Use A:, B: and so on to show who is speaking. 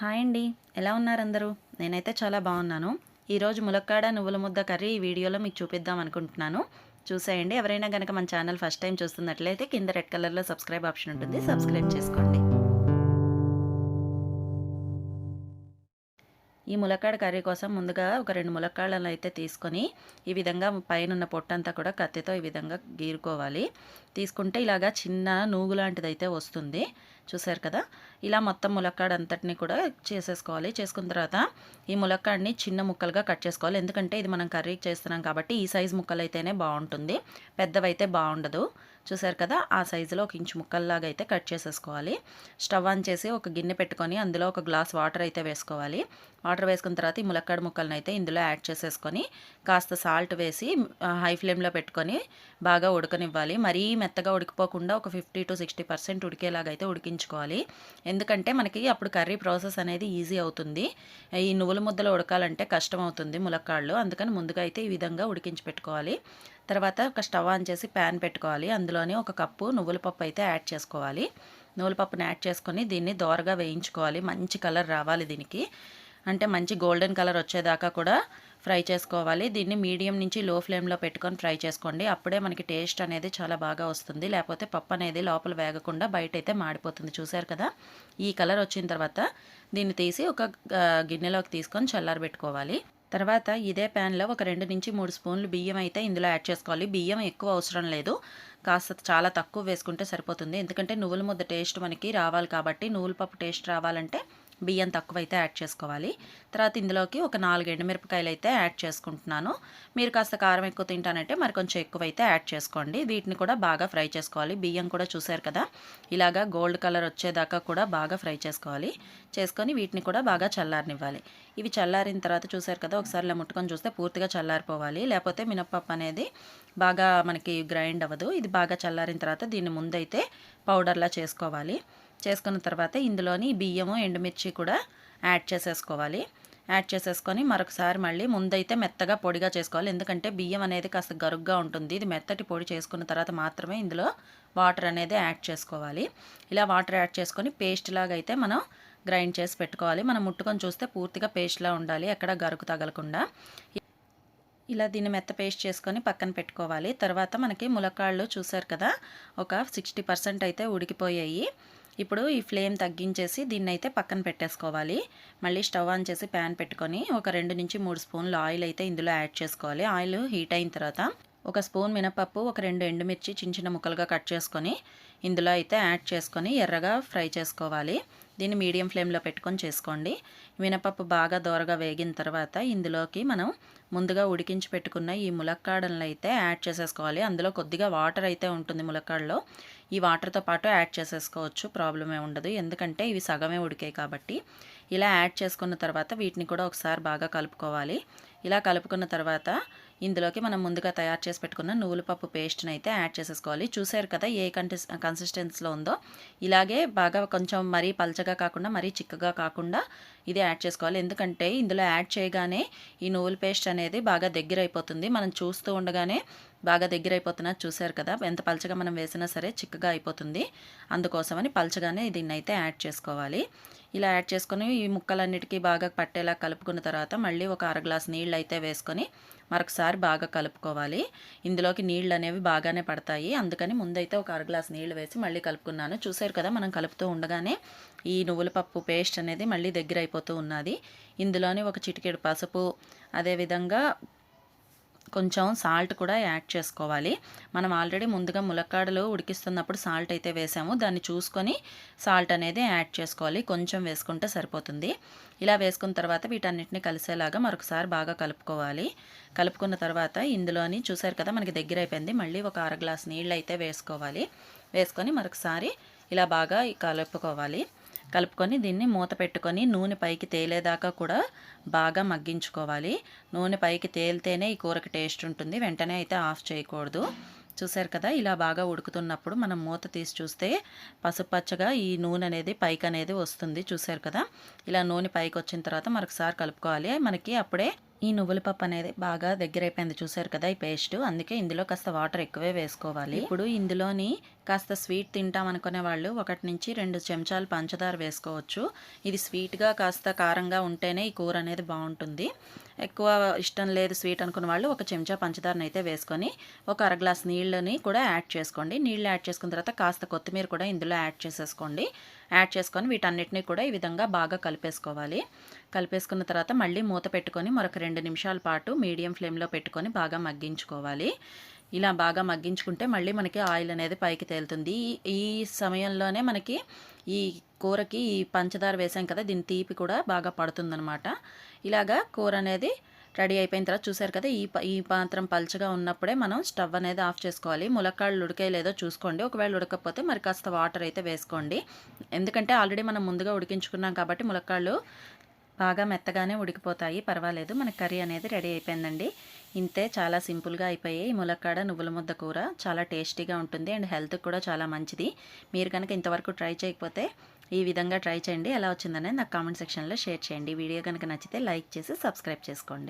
A: Hi అండి. ఎలా ఉన్నారు అందరూ నేనైతే చాలా బాగున్నాను. ఈరోజు ములక్కాడ నువ్వుల ముద్ద కర్రీ ఈ వీడియోలో మీకు చూపిద్దాం అనుకుంటున్నాను. చూసేయండి. ఎవరైనా కనుక మన ఛానల్ ఫస్ట్ టైం చూస్తున్నట్లయితే కింద రెడ్ కలర్లో సబ్స్క్రైబ్ ఆప్షన్ ఉంటుంది. సబ్స్క్రైబ్ చేసుకోండి. ఈ ములక్కాడ కర్రీ కోసం ముందుగా ఒక రెండు ములక్కాడలను అయితే తీసుకొని ఈ విధంగా పైన ఉన్న పొట్టంతా కూడా కత్తితో ఈ విధంగా గీరుకోవాలి. తీసుకుంటే ఇలాగా చిన్న నూగు లాంటిది అయితే వస్తుంది. చూసారు కదా? ఇలా మొత్తం ములక్కాడ అంతటిని కూడా చేసేసుకోవాలి. చేసుకున్న తర్వాత ఈ ములక్కాడిని చిన్న ముక్కలుగా కట్ చేసుకోవాలి. ఎందుకంటే ఇది మనం కర్రీ చేస్తున్నాం కాబట్టి ఈ సైజు ముక్కలు అయితేనే బాగుంటుంది. పెద్దవైతే బాగుండదు. చూసారు కదా? ఆ సైజులో ఒక ఇంచు ముక్కల్లాగా అయితే కట్ చేసేసుకోవాలి. స్టవ్ ఆన్ చేసి ఒక గిన్నె పెట్టుకొని అందులో ఒక గ్లాస్ వాటర్ అయితే వేసుకోవాలి. వాటర్ వేసుకున్న తర్వాత ఈ ములక్కాడ ముక్కలను అయితే ఇందులో యాడ్ చేసేసుకొని కాస్త సాల్ట్ వేసి హై ఫ్లేమ్లో పెట్టుకొని బాగా ఉడకనివ్వాలి. మరీ మెత్తగా ఉడికిపోకుండా ఒక ఫిఫ్టీ టు సిక్స్టీ పర్సెంట్ ఉడికేలాగా అయితే ఉడికించుకోవాలి ఎందుకంటే మనకి అప్పుడు కర్రీ ప్రాసెస్ అనేది ఈజీ అవుతుంది. ఈ నువ్వుల ముద్దలు ఉడకాలంటే కష్టం అవుతుంది ములక్కాళ్ళు. అందుకని ముందుగా అయితే ఈ విధంగా ఉడికించి పెట్టుకోవాలి. తర్వాత ఒక స్టవ్ ఆన్ చేసి ప్యాన్ పెట్టుకోవాలి. అందులోనే ఒక కప్పు నువ్వుల పప్పు అయితే యాడ్ చేసుకోవాలి. నువ్వుల పప్పుని యాడ్ చేసుకొని దీన్ని దోరగా వేయించుకోవాలి. మంచి కలర్ రావాలి దీనికి. అంటే మంచి గోల్డెన్ కలర్ వచ్చేదాకా కూడా ఫ్రై చేసుకోవాలి. దీన్ని మీడియం నుంచి లో ఫ్లేమ్లో పెట్టుకొని ఫ్రై చేసుకోండి. అప్పుడే మనకి టేస్ట్ అనేది చాలా బాగా వస్తుంది. లేకపోతే పప్పు అనేది లోపల వేగకుండా బయట అయితే మాడిపోతుంది. చూసారు కదా? ఈ కలర్ వచ్చిన తర్వాత దీన్ని తీసి ఒక గిన్నెలోకి తీసుకొని చల్లారబెట్టుకోవాలి తర్వాత ఇదే ప్యాన్లో ఒక రెండు నుంచి మూడు స్పూన్లు బియ్యం అయితే ఇందులో యాడ్ చేసుకోవాలి. బియ్యం ఎక్కువ అవసరం లేదు. కాస్త చాలా తక్కువ వేసుకుంటే సరిపోతుంది. ఎందుకంటే నువ్వుల ముద్ద టేస్ట్ మనకి రావాలి కాబట్టి నువ్వుల పప్పు టేస్ట్ రావాలంటే బియ్యం తక్కువైతే యాడ్ చేసుకోవాలి. తర్వాత ఇందులోకి ఒక నాలుగు ఎండుమిరపకాయలు అయితే యాడ్ చేసుకుంటున్నాను. మీరు కాస్త కారం ఎక్కువ తింటానంటే మరి కొంచెం ఎక్కువైతే యాడ్ చేసుకోండి. వీటిని కూడా బాగా ఫ్రై చేసుకోవాలి. బియ్యం కూడా చూసారు కదా? ఇలాగా గోల్డ్ కలర్ వచ్చేదాకా కూడా బాగా ఫ్రై చేసుకోవాలి. చేసుకొని వీటిని కూడా బాగా చల్లారనివ్వాలి. ఇవి చల్లారిన తర్వాత చూసారు కదా? ఒకసారి ఇలా ముట్టుకొని చూస్తే పూర్తిగా చల్లారిపోవాలి. లేకపోతే మినప్పప్పు అనేది బాగా మనకి గ్రైండ్ అవ్వదు. ఇది బాగా చల్లారిన తర్వాత దీన్ని ముందైతే పౌడర్లా చేసుకోవాలి. చేసుకున్న తర్వాత ఇందులోని బియ్యము ఎండుమిర్చి కూడా యాడ్ చేసేసుకోవాలి. యాడ్ చేసేసుకొని మరొకసారి మళ్ళీ ముందైతే మెత్తగా పొడిగా చేసుకోవాలి. ఎందుకంటే బియ్యం అనేది కాస్త గరుగ్గా ఉంటుంది. ఇది మెత్తటి పొడి చేసుకున్న తర్వాత మాత్రమే ఇందులో వాటర్ అనేది యాడ్ చేసుకోవాలి. ఇలా వాటర్ యాడ్ చేసుకొని పేస్ట్ లాగా అయితే మనం గ్రైండ్ చేసి పెట్టుకోవాలి. మనం ముట్టుకొని చూస్తే పూర్తిగా పేస్ట్లా ఉండాలి. ఎక్కడ గరుకు తగలకుండా. ఇలా దీన్ని మెత్త పేస్ట్ చేసుకొని పక్కన పెట్టుకోవాలి. తర్వాత మనకి ములక్కాళ్ళు చూసారు కదా? ఒక సిక్స్టీ పర్సెంట్ అయితే ఉడికిపోయాయి. ఇప్పుడు ఈ ఫ్లేమ్ తగ్గించేసి దీన్ని అయితే పక్కన పెట్టేసుకోవాలి. మళ్ళీ స్టవ్ ఆన్ చేసి ప్యాన్ పెట్టుకొని ఒక రెండు నుంచి మూడు స్పూన్లు ఆయిల్ అయితే ఇందులో యాడ్ చేసుకోవాలి. ఆయిల్ హీట్ అయిన తర్వాత ఒక స్పూన్ మినపప్పు ఒక రెండు ఎండుమిర్చి చిన్న చిన్న ముక్కలుగా కట్ చేసుకొని ఇందులో అయితే యాడ్ చేసుకొని ఎర్రగా ఫ్రై చేసుకోవాలి. దీన్ని మీడియం ఫ్లేమ్లో పెట్టుకొని చేసుకోండి. మినపప్పు బాగా దోరగా వేగిన తర్వాత ఇందులోకి మనం ముందుగా ఉడికించి పెట్టుకున్న ఈ ములక్కాడలను అయితే యాడ్ చేసేసుకోవాలి. అందులో కొద్దిగా వాటర్ అయితే ఉంటుంది ములక్కాడలో. ఈ వాటర్తో పాటు యాడ్ చేసేసుకోవచ్చు. ప్రాబ్లమే ఉండదు. ఎందుకంటే ఇవి సగమే ఉడికాయి కాబట్టి ఇలా యాడ్ చేసుకున్న తర్వాత వీటిని కూడా ఒకసారి బాగా కలుపుకోవాలి. ఇలా కలుపుకున్న తర్వాత ఇందులోకి మనం ముందుగా తయారు చేసి పెట్టుకున్న నువ్వుల పప్పు పేస్ట్ని అయితే యాడ్ చేసేసుకోవాలి. చూసారు కదా ఏ కంటిస్ కన్సిస్టెన్సీలో ఉందో? ఇలాగే బాగా కొంచెం మరీ పలచగా కాకుండా మరీ చిక్కగా కాకుండా ఇది యాడ్ చేసుకోవాలి. ఎందుకంటే ఇందులో యాడ్ చేయగానే ఈ నువ్వుల పేస్ట్ అనేది బాగా దగ్గర అయిపోతుంది మనం చూస్తూ ఉండగానే బాగా దగ్గర అయిపోతున్నారు చూసారు కదా ఎంత పలచగా మనం వేసినా సరే చిక్కగా అయిపోతుంది. అందుకోసమని పలచగానే దీన్ని అయితే యాడ్ చేసుకోవాలి. ఇలా యాడ్ చేసుకొని ఈ ముక్కలన్నిటికీ బాగా పట్టేలా కలుపుకున్న తర్వాత మళ్ళీ ఒక అర గ్లాస్ నీళ్ళు అయితే వేసుకొని మరొకసారి బాగా కలుపుకోవాలి. ఇందులోకి నీళ్ళు అనేవి బాగానే పడతాయి. అందుకని ముందైతే ఒక అర గ్లాస్ నీళ్ళు వేసి మళ్ళీ కలుపుకున్నాను. చూసారు కదా మనం కలుపుతూ ఉండగానే ఈ నువ్వుల పప్పు పేస్ట్ అనేది మళ్ళీ దగ్గర అయిపోతూ ఉన్నది. ఇందులోనే ఒక చిటికెడు పసుపు అదేవిధంగా కొంచెం సాల్ట్ కూడా యాడ్ చేసుకోవాలి. మనం ఆల్రెడీ ముందుగా ములక్కాడలు ఉడికిస్తున్నప్పుడు సాల్ట్ అయితే వేసాము. దాన్ని చూసుకొని సాల్ట్ అనేది యాడ్ చేసుకోవాలి. కొంచెం వేసుకుంటే సరిపోతుంది. ఇలా వేసుకున్న తర్వాత వీటన్నిటిని కలిసేలాగా మరొకసారి బాగా కలుపుకోవాలి. కలుపుకున్న తర్వాత ఇందులోని చూసారు కదా మనకి దగ్గర అయిపోయింది. మళ్ళీ ఒక అర గ్లాస్ నీళ్ళు అయితే వేసుకోవాలి. వేసుకొని మరొకసారి ఇలా బాగా కలుపుకోవాలి. కలుపుకొని దీన్ని మూత పెట్టుకొని నూనె పైకి తేలేదాకా కూడా బాగా మగ్గించుకోవాలి. నూనె పైకి తేలితేనే ఈ కూరకి టేస్ట్ ఉంటుంది. వెంటనే అయితే ఆఫ్ చేయకూడదు. చూసారు కదా ఇలా బాగా ఉడుకుతున్నప్పుడు మనం మూత తీసి చూస్తే పసుపచ్చగా ఈ నూనె అనేది పైకి అనేది వస్తుంది. చూసారు కదా ఇలా నూనె పైకి వచ్చిన తర్వాత మరొకసారి కలుపుకోవాలి. మనకి అప్పుడే ఈ నువ్వుల పప్పు అనేది బాగా దగ్గరైపోయింది. చూసారు కదా ఈ పేస్ట్. అందుకే ఇందులో కాస్త వాటర్ ఎక్కువే వేసుకోవాలి. ఇప్పుడు ఇందులోని కాస్త స్వీట్ తింటాం అనుకునే వాళ్ళు ఒకటి నుంచి రెండు చెంచాలు పంచదార వేసుకోవచ్చు. ఇది స్వీట్గా కాస్త కారంగా ఉంటేనే ఈ కూర అనేది బాగుంటుంది. ఎక్కువ ఇష్టం లేదు స్వీట్ అనుకున్న వాళ్ళు ఒక చెంచా పంచదారని అయితే వేసుకొని ఒక అర గ్లాస్ నీళ్ళని కూడా యాడ్ చేసుకోండి. నీళ్ళు యాడ్ చేసుకున్న తర్వాత కాస్త కొత్తిమీర కూడా ఇందులో యాడ్ చేసేసుకోండి. యాడ్ చేసుకొని వీటన్నిటిని కూడా ఈ విధంగా బాగా కలిపేసుకోవాలి. కలిపేసుకున్న తర్వాత మళ్ళీ మూత పెట్టుకొని మరొక రెండు నిమిషాల పాటు మీడియం ఫ్లేమ్లో పెట్టుకొని బాగా మగ్గించుకోవాలి. ఇలా బాగా మగ్గించుకుంటే మళ్ళీ మనకి ఆయిల్ అనేది పైకి తేలుతుంది. ఈ- సమయంలోనే మనకి ఈ కూరకి ఈ పంచదార వేసాం కదా దీని తీపి కూడా బాగా పడుతుందనమాట ఇలాగా కూర అనేది రెడీ అయిపోయిన తర్వాత చూసారు కదా ఈ ప- ఈ పాత్రం పల్చగా ఉన్నప్పుడే మనం స్టవ్ అనేది ఆఫ్ చేసుకోవాలి. ములక్కాళ్ళు ఉడికే లేదో చూసుకోండి. ఒకవేళ ఉడకపోతే మరి కాస్త వాటర్ అయితే వేసుకోండి. ఎందుకంటే ఆల్రెడీ మనం ముందుగా ఉడికించుకున్నాం కాబట్టి ములక్కాళ్ళు బాగా మెత్తగానే ఉడికిపోతాయి. పర్వాలేదు మన కర్రీ అనేది రెడీ అయిపోయిందండి. ఇంతే చాలా సింపుల్గా అయిపోయాయి. ములక్కాడ నువ్వుల ముద్ద కూర చాలా టేస్టీగా ఉంటుంది అండ్ హెల్త్కి కూడా చాలా మంచిది. మీరు కనుక ఇంతవరకు ట్రై చేయకపోతే ఈ విధంగా ట్రై చేయండి. ఎలా వచ్చిందనేది నాకు కామెంట్ సెక్షన్లో షేర్ చేయండి. వీడియో కనుక నచ్చితే లైక్ చేసి సబ్స్క్రైబ్ చేసుకోండి.